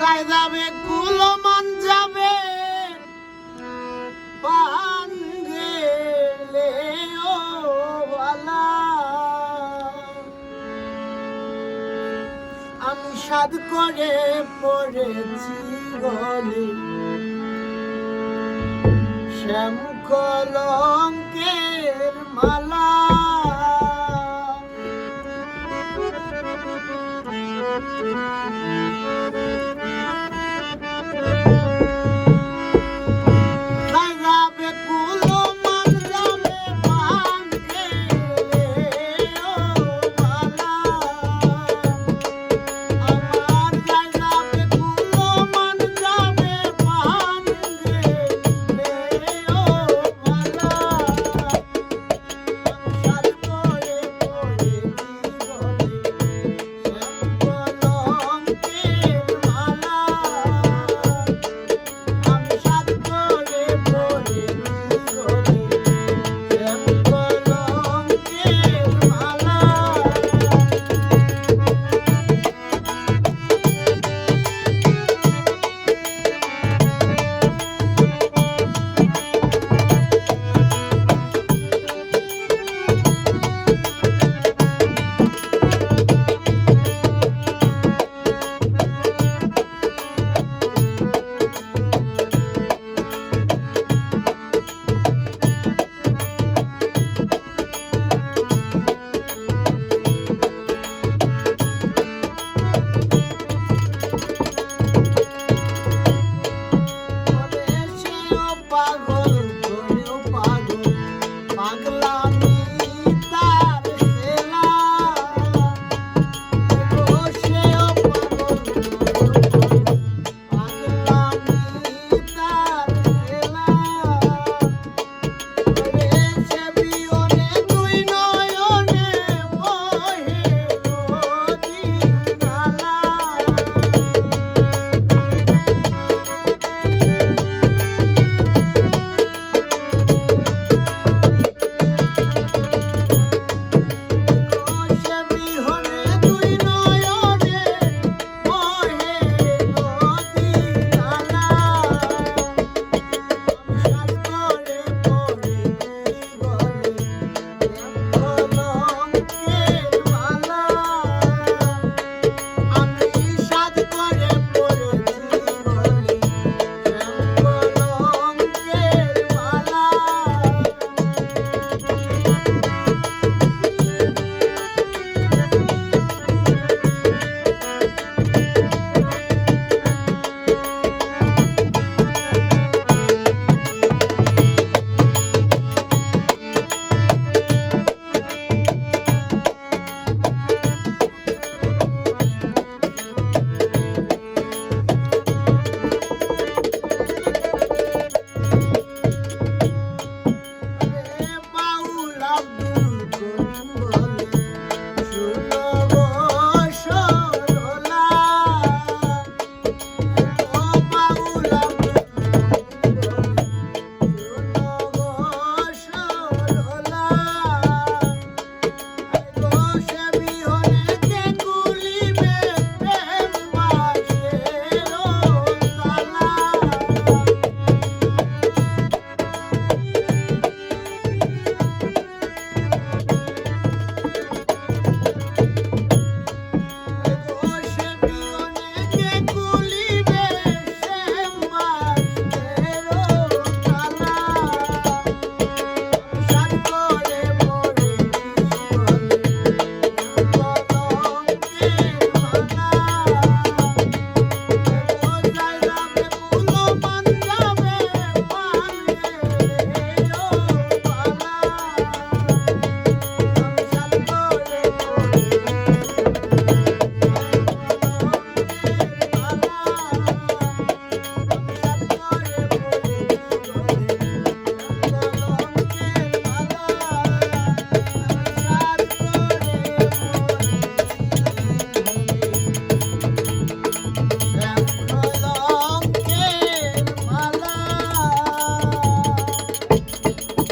যাই যাবে কুলমান যাবে। পান ও বালা। আমি সাদ করে পড়েছি গলে শ্যাম কলঙ্কের মালা। Thank you. পাগল